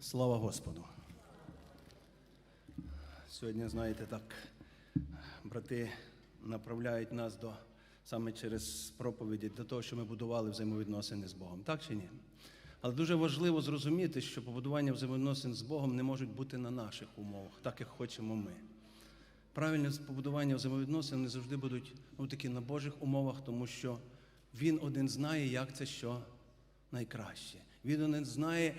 Слава Господу. Сьогодні, знаєте, так, брати направляють нас до саме через проповіді до того, що ми будували взаємовідносини з Богом. Так чи ні? Але дуже важливо зрозуміти, що побудування взаємовідносин з Богом не можуть бути на наших умовах, так як хочемо ми. Правильне побудування взаємовідносин не завжди будуть ну, такі на Божих умовах, тому що Він один знає, як це що найкраще. Він один знає,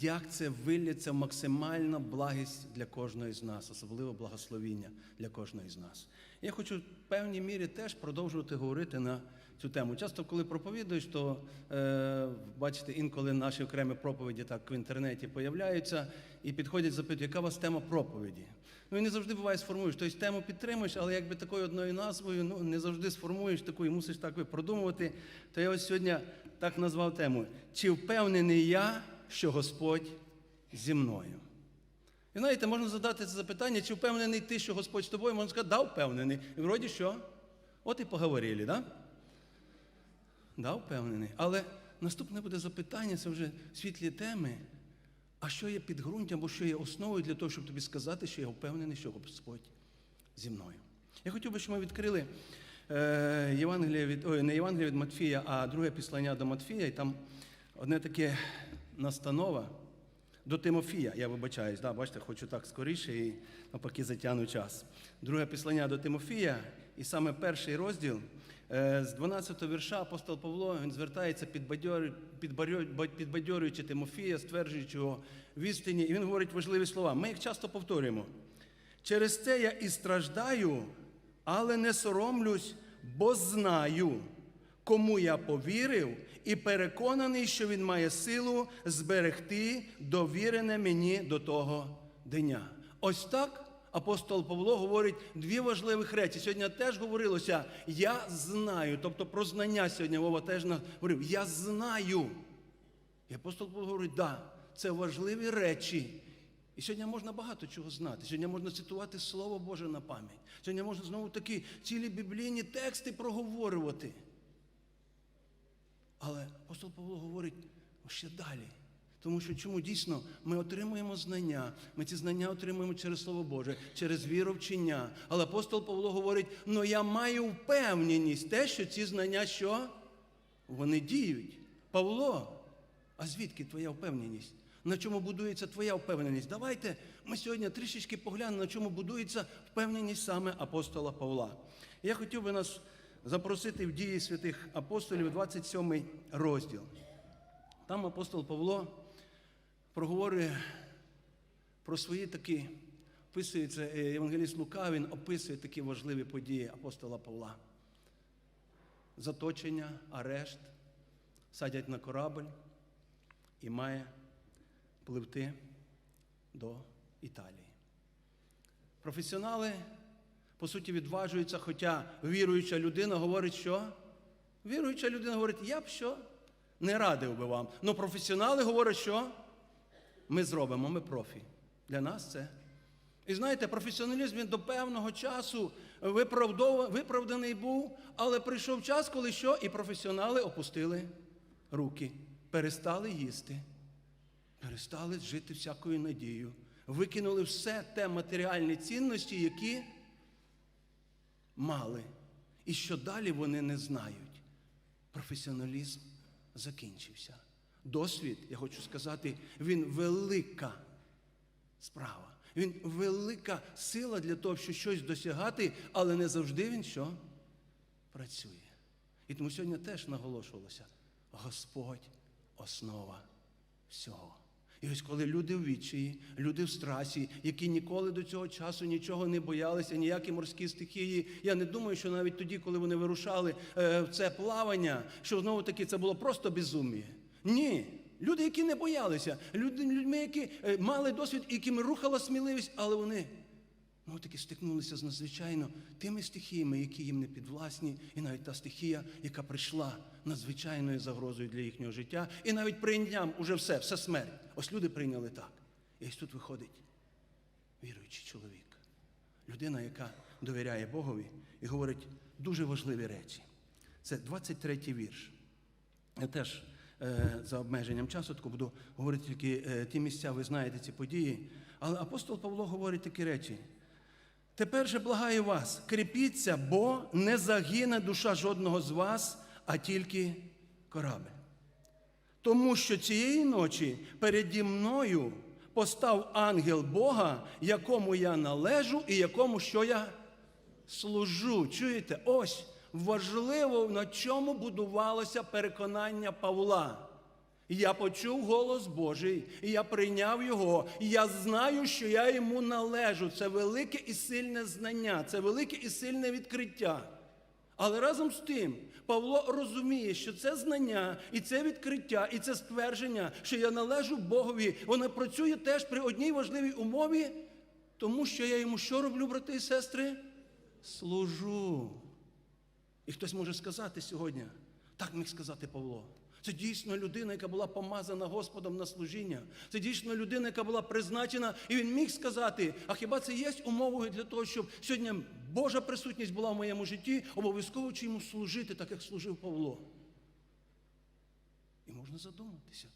як це вилляться в максимальна благість для кожної з нас, особливо благословіння для кожної з нас. Я хочу в певній мірі теж продовжувати говорити на цю тему. Часто, коли проповідуєш, то е, бачите, інколи наші окремі проповіді так в інтернеті появляються і підходять, запитують, яка у вас тема проповіді. Ну і не завжди буває сформуєш. Тобто тему підтримуєш, але якби такою одною назвою ну, не завжди сформуєш таку і мусиш так продумувати. То я ось сьогодні так назвав тему: чи впевнений я, що Господь зі мною? І знаєте, можна задати це запитання, чи впевнений ти, що Господь з тобою, можна сказати, да, впевнений. І вроді що? От і поговорили, да? Да, впевнений. Але наступне буде запитання, це вже світлі теми. А що є підґрунтям, або що є основою для того, щоб тобі сказати, що я впевнений, що Господь зі мною? Я хотів би, щоб ми відкрили е, Євангеліє від, ой, не Євангеліє від Матфія, а друге післання до Матфія, і там одне таке настанова до Тимофія. Я вибачаюсь, да, бачите, хочу так скоріше і навпаки затягну час. Друге післання до Тимофія, і саме перший розділ. Е, З 12 вірша апостол Павло він звертається підбадьорюючи Тимофія, стверджуючи його в істині, і він говорить важливі слова. Ми їх часто повторюємо. Через це я і страждаю, але не соромлюсь, бо знаю, кому я повірив, і переконаний, що він має силу зберегти довірене мені до того дня. Ось так апостол Павло говорить дві важливих речі. Сьогодні теж говорилося я знаю, тобто про знання сьогодні Вова теж говорив. Я знаю. І апостол Павло говорить, да, це важливі речі. І сьогодні можна багато чого знати. Сьогодні можна цитувати Слово Боже на пам'ять. Сьогодні можна знову таки цілі біблійні тексти проговорювати. Але апостол Павло говорить ще далі. Тому що чому дійсно ми отримуємо знання, ми ці знання отримуємо через Слово Боже, через віровчення. Але апостол Павло говорить: ну я маю впевненість те, що ці знання що? Вони діють. Павло, а звідки твоя впевненість? На чому будується твоя впевненість? Давайте ми сьогодні трішечки поглянемо, на чому будується впевненість саме апостола Павла. Я хотів би нас запросити в дії святих апостолів, 27 розділ. Там апостол Павло проговорює про свої такі, описується е, Євангеліст Лука, він описує такі важливі події апостола Павла. Заточення, арешт, садять на корабль і має пливти до Італії. Професіонали, по суті, відважуються, хоча віруюча людина говорить, що? Віруюча людина говорить, я б що не радив би вам. Але професіонали говорять, що ми зробимо, ми профі. Для нас це. І знаєте, професіоналізм він до певного часу виправданий був, але прийшов час, коли що, і професіонали опустили руки, перестали їсти, перестали жити всякою надією, викинули все те матеріальні цінності, які мали. І що далі вони не знають. Професіоналізм закінчився. Досвід, я хочу сказати, він велика справа. Він велика сила для того, щоб щось досягати, але не завжди він що? Працює. І тому сьогодні теж наголошувалося: Господь основа всього. І ось коли люди в відчаї, люди в страсі, які ніколи до цього часу нічого не боялися, ніякі морські стихії. Я не думаю, що навіть тоді, коли вони вирушали е, в це плавання, що знову таки це було просто безум'я. Ні. Люди, які не боялися, люди, людьми, які е, мали досвід, якими рухала сміливість, але вони ну, таки стикнулися з надзвичайно тими стихіями, які їм не підвласні, і навіть та стихія, яка прийшла надзвичайною загрозою для їхнього життя, і навіть прийняттям уже все, все смерть. Ось люди прийняли так. І ось тут виходить віруючий чоловік, людина, яка довіряє Богові і говорить дуже важливі речі. Це 23-й вірш. Я теж е, за обмеженням часу, тако буду говорити тільки е, ті місця, ви знаєте ці події. Але апостол Павло говорить такі речі. Тепер же благаю вас, кріпіться, бо не загине душа жодного з вас, а тільки корабель. Тому що цієї ночі переді мною постав ангел Бога, якому я належу і якому що я служу. Чуєте? Ось важливо, на чому будувалося переконання Павла. Я почув голос Божий, і я прийняв його, і я знаю, що я йому належу. Це велике і сильне знання, це велике і сильне відкриття. Але разом з тим Павло розуміє, що це знання, і це відкриття, і це ствердження, що я належу Богові, воно працює теж при одній важливій умові, тому що я йому що роблю, брати і сестри? Служу. І хтось може сказати сьогодні, так міг сказати Павло. Це дійсно людина, яка була помазана Господом на служіння. Це дійсно людина, яка була призначена, і він міг сказати: а хіба це є умовою для того, щоб сьогодні Божа присутність була в моєму житті, обов'язково чи йому служити, так як служив Павло? І можна задуматися.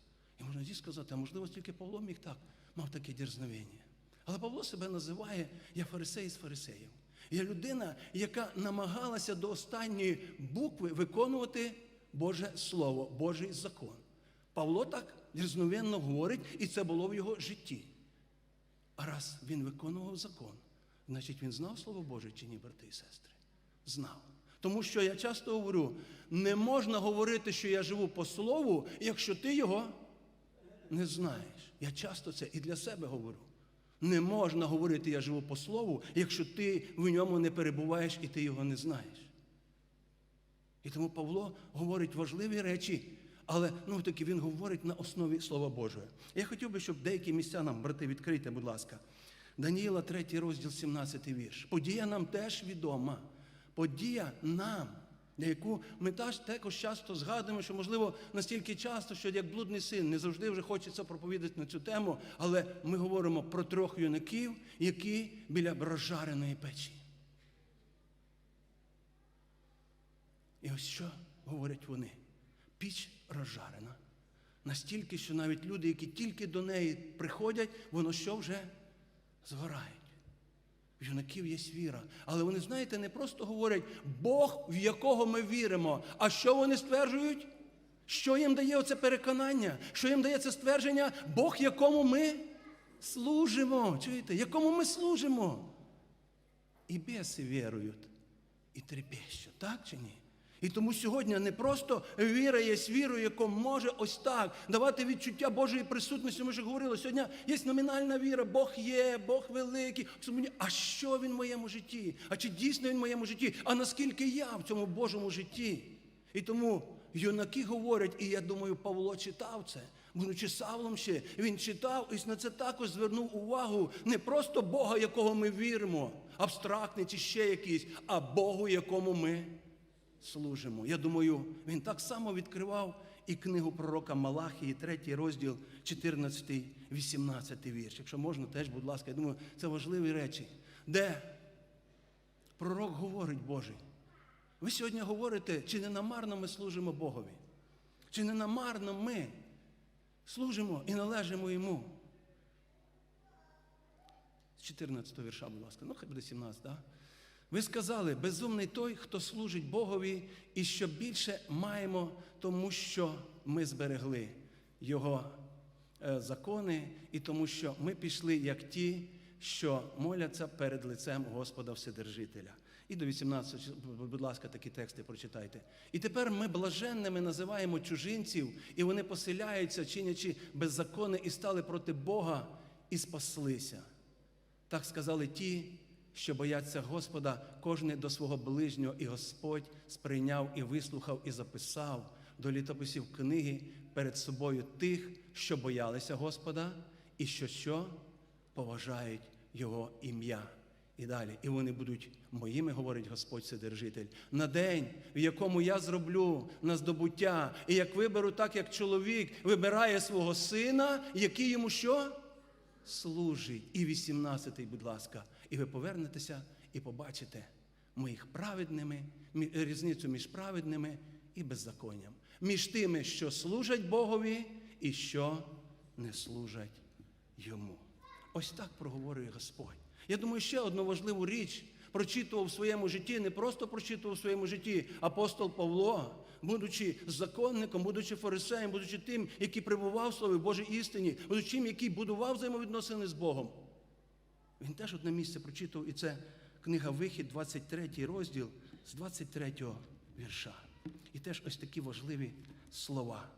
І можна тоді сказати, а можливо, тільки Павло міг так, мав таке дерзновення. Але Павло себе називає я фарисей з фарисеїв. Я людина, яка намагалася до останньої букви виконувати Боже Слово, Божий закон. Павло так дерзновенно говорить, і це було в його житті. А раз він виконував закон, значить він знав Слово Боже чи ні, брати і сестри? Знав. Тому що я часто говорю, не можна говорити, що я живу по слову, якщо ти його не знаєш. Я часто це і для себе говорю. Не можна говорити, я живу по слову, якщо ти в ньому не перебуваєш і ти його не знаєш. І тому Павло говорить важливі речі, але ну таки він говорить на основі Слова Божого. Я хотів би, щоб деякі місця нам, брати, відкрийте, будь ласка. Даніїла, 3 розділ, 17 вірш. Подія нам теж відома. Подія нам, на яку ми також часто згадуємо, що, можливо, настільки часто, що як блудний син, не завжди вже хочеться проповідати на цю тему, але ми говоримо про трьох юнаків, які біля розжареної печі. І ось що говорять вони? Піч розжарена. Настільки, що навіть люди, які тільки до неї приходять, воно що вже згорають. В юнаків є віра. Але вони, знаєте, не просто говорять Бог, в якого ми віримо. А що вони стверджують? Що їм дає оце переконання? Що їм дає це ствердження? Бог, якому ми служимо. Чуєте? Якому ми служимо? І біси вірують, і трепещуть, так чи ні? І тому сьогодні не просто віра є вірою, яка може ось так давати відчуття Божої присутності. Ми вже говорили, сьогодні є номінальна віра, Бог є, Бог великий. А що він в моєму житті? А чи дійсно він в моєму житті? А наскільки я в цьому Божому житті? І тому юнаки говорять, і я думаю, Павло читав це. Будучи Савлом ще, він читав і на це також звернув увагу не просто Бога, якого ми віримо, абстрактний чи ще якийсь, а Богу, якому ми служимо. Я думаю, він так само відкривав і книгу пророка Малахії, 3 розділ, 14, 18 вірш. Якщо можна, теж, будь ласка, я думаю, це важливі речі, де пророк говорить Божий. Ви сьогодні говорите, чи не намарно ми служимо Богові? Чи не намарно ми служимо і належимо йому? З 14 вірша, будь ласка, ну хай буде 17, так? Да? Ви сказали, безумний той, хто служить Богові, і що більше маємо, тому що ми зберегли Його е, закони, і тому що ми пішли, як ті, що моляться перед лицем Господа Вседержителя. І до 18, будь ласка, такі тексти прочитайте. І тепер ми блаженними називаємо чужинців, і вони поселяються, чинячи беззаконне, і стали проти Бога, і спаслися. Так сказали ті, що бояться Господа, кожний до свого ближнього, і Господь сприйняв і вислухав, і записав до літописів книги перед собою тих, що боялися Господа, і що що поважають Його ім'я. І далі, і вони будуть моїми, говорить Господь Вседержитель, на день, в якому я зроблю на здобуття, і як виберу, так як чоловік вибирає свого сина, який йому що? Служить. І 18-й, будь ласка, і ви повернетеся і побачите моїх праведними, різницю між праведними і беззаконням. між тими, що служать Богові і що не служать Йому. Ось так проговорює Господь. Я думаю, ще одну важливу річ прочитував в своєму житті, не просто прочитував в своєму житті апостол Павло, будучи законником, будучи фарисеєм, будучи тим, який прибував в Слові Божій істині, будучи тим, який будував взаємовідносини з Богом. Він теж одне місце прочитав, і це книга Вихід, 23 розділ з 23 вірша. І теж ось такі важливі слова.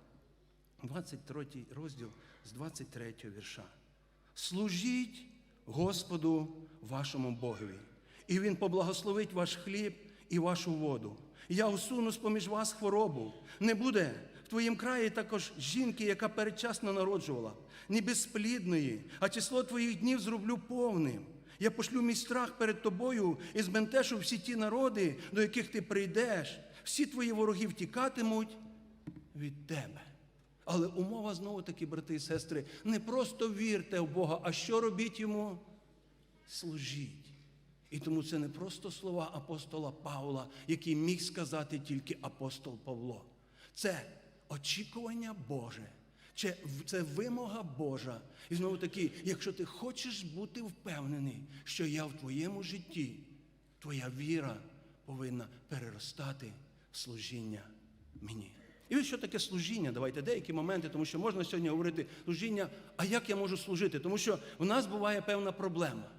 23 розділ з 23 вірша. Служіть Господу вашому Богові, і Він поблагословить ваш хліб і вашу воду. Я усуну з-поміж вас хворобу. Не буде твоїм краї також жінки, яка передчасно народжувала, ні безплідної, а число твоїх днів зроблю повним. Я пошлю мій страх перед тобою і збентешу всі ті народи, до яких ти прийдеш. Всі твої вороги втікатимуть від тебе. Але умова знову таки, брати і сестри, не просто вірте в Бога, а що робіть йому? Служіть. І тому це не просто слова апостола Павла, які міг сказати тільки апостол Павло. Це очікування Боже, це, це вимога Божа. І знову таки, якщо ти хочеш бути впевнений, що я в твоєму житті, твоя віра повинна переростати в служіння мені. І ось що таке служіння? Давайте деякі моменти, тому що можна сьогодні говорити служіння, а як я можу служити? Тому що в нас буває певна проблема.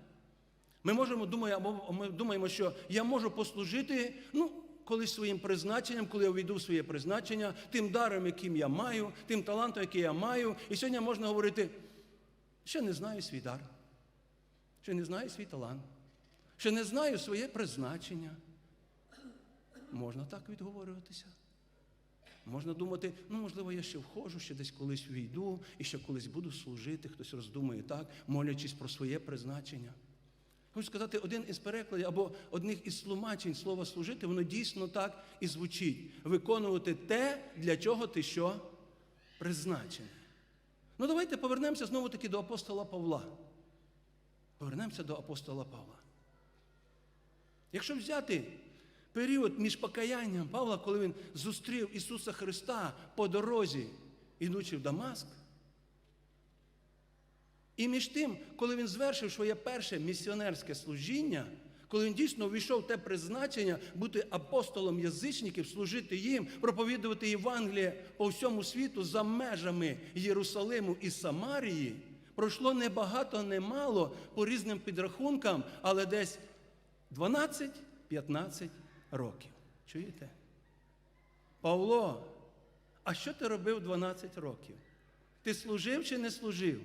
Ми можемо думати, або ми думаємо, що я можу послужити, ну, колись своїм призначенням, коли я війду в своє призначення, тим даром, яким я маю, тим талантом, який я маю. І сьогодні можна говорити, ще не знаю свій дар, ще не знаю свій талант, ще не знаю своє призначення. Можна так відговорюватися. Можна думати, ну, можливо, я ще входжу, ще десь колись війду і ще колись буду служити. Хтось роздумує так, молячись про своє призначення. Хочу сказати, один із перекладів або одних із тлумачень слова служити, воно дійсно так і звучить. Виконувати те, для чого ти що призначений. Ну, давайте повернемося знову таки до апостола Павла. Повернемося до апостола Павла. Якщо взяти період між покаянням Павла, коли він зустрів Ісуса Христа по дорозі, ідучи в Дамаск, і між тим, коли він звершив своє перше місіонерське служіння, коли він дійсно увійшов в те призначення бути апостолом язичників, служити їм, проповідувати Євангеліє по всьому світу за межами Єрусалиму і Самарії, пройшло не багато, не мало по різним підрахункам, але десь 12-15 років. Чуєте? Павло, а що ти робив 12 років? Ти служив чи не служив?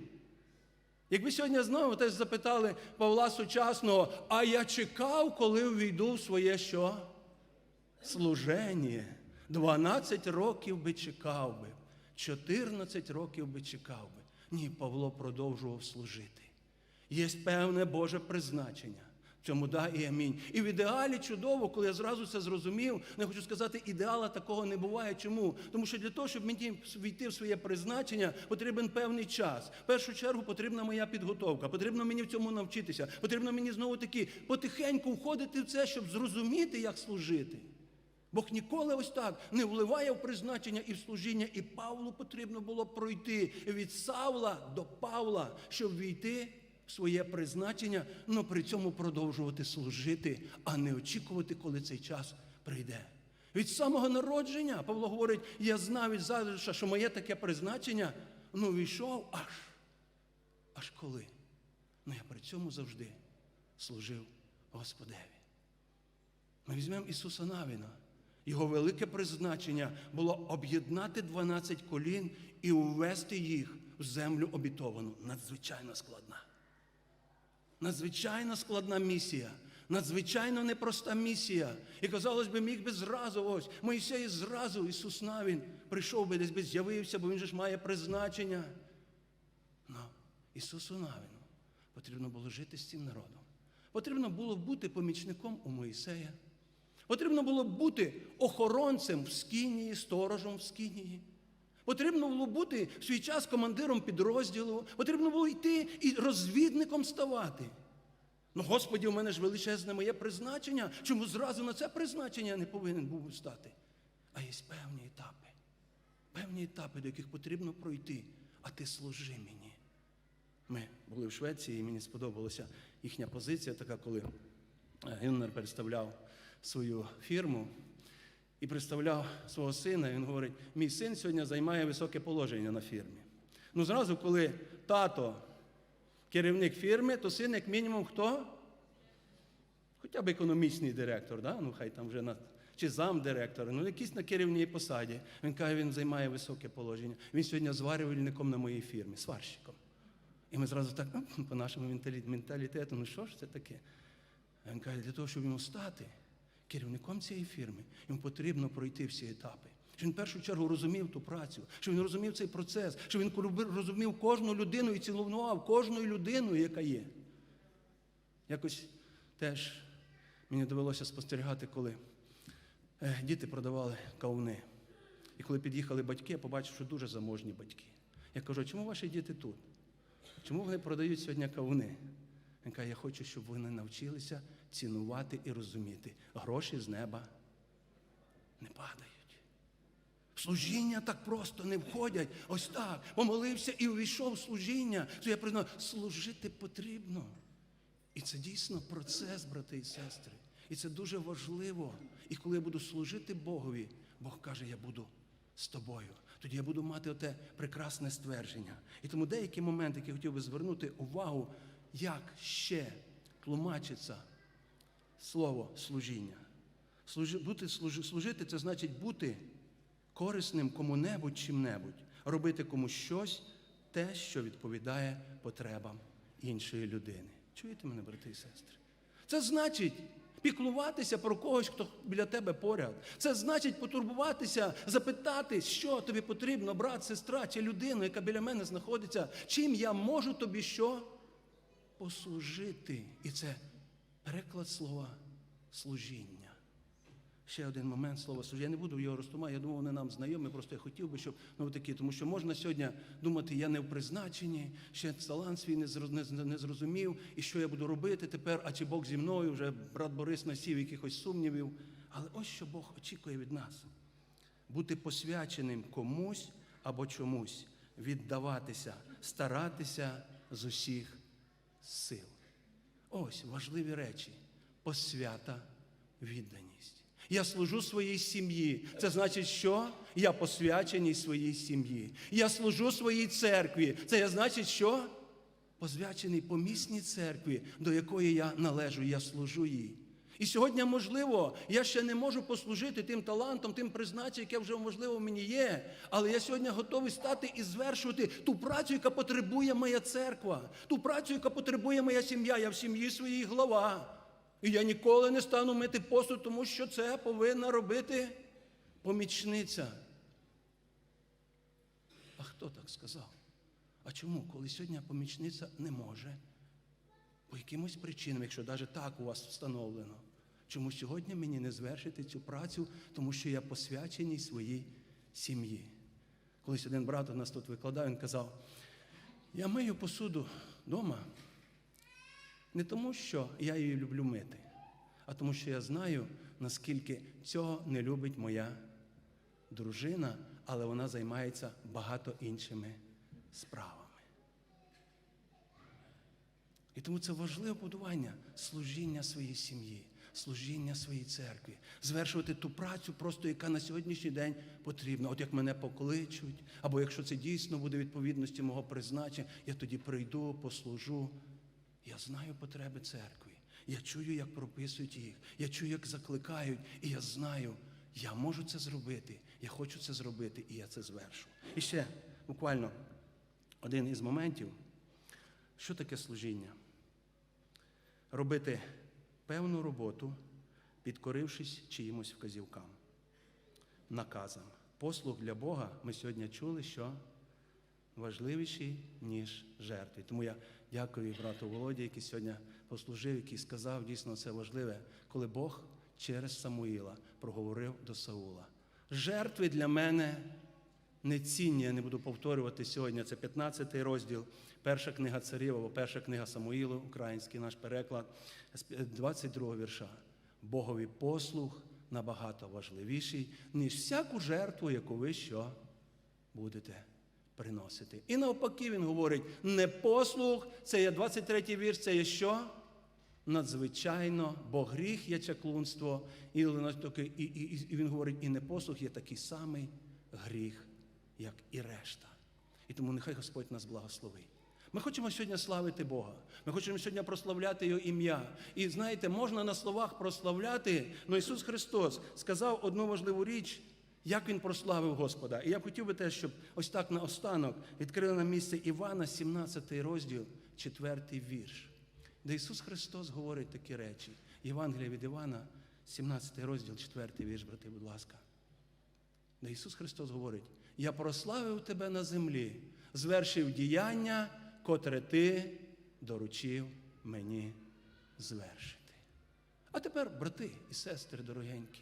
Якби сьогодні знову теж запитали Павла сучасного, а я чекав, коли увійду в своє що? Служення. 12 років би чекав би, 14 років би чекав би. Ні, Павло продовжував служити. Є певне Боже призначення. Цьому да і амінь. І в ідеалі чудово, коли я зразу це зрозумів, не хочу сказати, ідеала такого не буває. Чому? Тому що для того, щоб мені війти в своє призначення, потрібен певний час. В першу чергу потрібна моя підготовка, потрібно мені в цьому навчитися, потрібно мені знову таки потихеньку входити в це, щоб зрозуміти, як служити. Бог ніколи ось так не вливає в призначення і в служіння, і Павлу потрібно було пройти від Савла до Павла, щоб війти своє призначення, але при цьому продовжувати служити, а не очікувати, коли цей час прийде. Від самого народження Павло говорить: я знав від задуша, що моє таке призначення, ну війшов аж. Аж коли? Ну я при цьому завжди служив Господеві. Ми візьмемо Ісуса Навіна. Його велике призначення було об'єднати 12 колін і увести їх в землю обітовану. Надзвичайно складна. Надзвичайно складна місія. Надзвичайно непроста місія. І казалось би, міг би зразу ось Моїсей зразу Ісус Навін прийшов би десь би з'явився, бо він же ж має призначення. Но Ісусу Навіну потрібно було жити з цим народом. Потрібно було бути помічником у Моїсея. Потрібно було бути охоронцем в Скинії, сторожем в Скинії. Потрібно було бути в свій час командиром підрозділу. Потрібно було йти і розвідником ставати. Ну, Господі, у мене ж величезне моє призначення. Чому зразу на це призначення я не повинен був стати? А є певні етапи. певні етапи, до яких потрібно пройти, а ти служи мені. Ми були в Швеції, і мені сподобалася їхня позиція, така, коли е, Гюннер представляв свою фірму і представляв свого сина. і Він говорить: мій син сьогодні займає високе положення на фірмі. Ну, зразу, коли тато керівник фірми, то син, як мінімум, хто? Хоча б економічний директор, да? ну хай там вже на чи замдиректора, ну якийсь на керівній посаді. Він каже, він займає високе положення. Він сьогодні зварювальником на моїй фірмі, сварщиком. І ми зразу так, ну, по нашому менталітету, ну що ж це таке? Він каже, для того, щоб йому стати керівником цієї фірми, йому потрібно пройти всі етапи. Щоб він в першу чергу розумів ту працю, щоб він розумів цей процес, щоб він розумів кожну людину і цілував кожною людиною, яка є. Якось теж мені довелося спостерігати, коли е, діти продавали кавуни. І коли під'їхали батьки, я побачив, що дуже заможні батьки. Я кажу, чому ваші діти тут? Чому вони продають сьогодні кавуни? Він каже, я хочу, щоб вони навчилися цінувати і розуміти. Гроші з неба не падають. Служіння так просто не входять. Ось так. Помолився і увійшов в служіння. То я признаю, служити потрібно. І це дійсно процес, брати і сестри. І це дуже важливо. І коли я буду служити Богові, Бог каже, я буду з тобою. Тоді я буду мати оте прекрасне ствердження. І тому деякі моменти, які хотів би звернути увагу, як ще тлумачиться слово служіння. Бути, служи, служити це значить бути корисним кому-небудь чим-небудь, робити комусь щось, те, що відповідає потребам іншої людини. Чуєте мене, брати і сестри? Це значить піклуватися про когось, хто біля тебе поряд. Це значить потурбуватися, запитати, що тобі потрібно, брат, сестра чи людина, яка біля мене знаходиться, чим я можу тобі що послужити. І це переклад слова служіння. Ще один момент слова служіння. Я не буду його розтумати, я думав, вони нам знайомі, просто я хотів би, щоб ну такі, тому що можна сьогодні думати, я не в призначенні, ще талант свій не, зроз- не, не зрозумів, і що я буду робити тепер, а чи Бог зі мною, вже брат Борис насів якихось сумнівів. Але ось що Бог очікує від нас: бути посвяченим комусь або чомусь, віддаватися, старатися з усіх сил. Ось важливі речі. Посвята, відданість. Я служу своїй сім'ї. Це значить, що я посвячений своїй сім'ї. Я служу своїй церкві. Це значить, що посвячений помісній церкві, до якої я належу, я служу їй. І сьогодні, можливо, я ще не можу послужити тим талантом, тим призначенням, яке вже можливо мені є. Але я сьогодні готовий стати і звершувати ту працю, яка потребує моя церква, ту працю, яка потребує моя сім'я. Я в сім'ї своїй глава. І я ніколи не стану мити посуд, тому що це повинна робити помічниця. А хто так сказав? А чому? Коли сьогодні помічниця не може? По якимось причинам, якщо навіть так у вас встановлено. Чому сьогодні мені не звершити цю працю, тому що я посвячений своїй сім'ї. Колись один брат у нас тут викладав, він казав: я мию посуду вдома не тому, що я її люблю мити, а тому, що я знаю, наскільки цього не любить моя дружина, але вона займається багато іншими справами. І тому це важливе будування служіння своїй сім'ї, служіння своїй церкві, звершувати ту працю, просто яка на сьогоднішній день потрібна. От як мене покличуть, або якщо це дійсно буде відповідності мого призначення, я тоді прийду, послужу. Я знаю потреби церкви. Я чую, як прописують їх. Я чую, як закликають, і я знаю, я можу це зробити. Я хочу це зробити, і я це звершу. І ще буквально один із моментів. Що таке служіння? Робити певну роботу, підкорившись чиїмось вказівкам, наказам. Послуг для Бога ми сьогодні чули, що важливіший, ніж жертви. Тому я дякую брату Володі, який сьогодні послужив, який сказав, дійсно це важливе, коли Бог через Самуїла проговорив до Саула. Жертви для мене не цінні, я не буду повторювати сьогодні. Це 15 розділ, перша книга царів або перша книга Самуїлу, український наш переклад, 22 вірша. Богові послуг набагато важливіший, ніж всяку жертву, яку ви що будете приносити. І навпаки, він говорить: непослух, це є 23 вірш, це є що? Надзвичайно, бо гріх є чаклунство, і, і, і, він говорить, і непослух є такий самий гріх, як і решта. І тому нехай Господь нас благословить. Ми хочемо сьогодні славити Бога. Ми хочемо сьогодні прославляти Його ім'я. І знаєте, можна на словах прославляти, але Ісус Христос сказав одну важливу річ, як Він прославив Господа. І я хотів би теж, щоб ось так наостанок відкрили на місце Івана, 17 розділ, 4 вірш, де Ісус Христос говорить такі речі. Євангелія від Івана, 17 розділ, 4 вірш, брати, будь ласка. Де Ісус Христос говорить: Я прославив тебе на землі, звершив діяння, котре ти доручив мені звершити. А тепер, брати і сестри дорогенькі,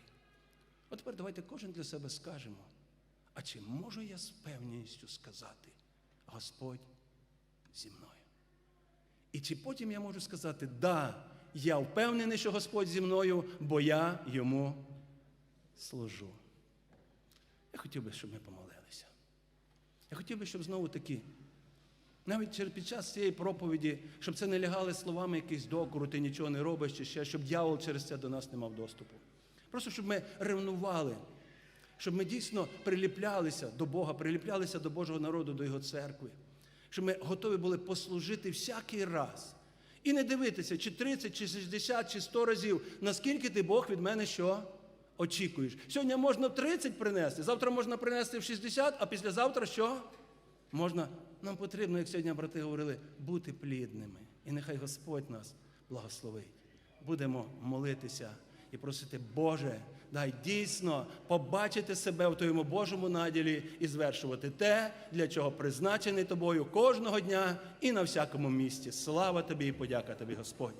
от тепер давайте кожен для себе скажемо, а чи можу я з певністю сказати, Господь зі мною? І чи потім я можу сказати, да, я впевнений, що Господь зі мною, бо я йому служу. Я хотів би, щоб ми помолилися. Я хотів би, щоб знову таки, навіть під час цієї проповіді, щоб це не лягали словами якийсь докору, ти нічого не робиш, чи ще, щоб дьявол через це до нас не мав доступу. Просто щоб ми ревнували, щоб ми дійсно приліплялися до Бога, приліплялися до Божого народу, до Його церкви, щоб ми готові були послужити всякий раз. І не дивитися, чи 30, чи 60, чи 100 разів, наскільки ти Бог від мене що очікуєш. Сьогодні можна 30 принести, завтра можна принести в 60, а післязавтра що? Можна, нам потрібно, як сьогодні брати говорили, бути плідними. І нехай Господь нас благословить. Будемо молитися і просити, Боже, дай дійсно побачити себе в Твоєму Божому наділі і звершувати те, для чого призначений тобою кожного дня і на всякому місці. Слава тобі і подяка тобі, Господь.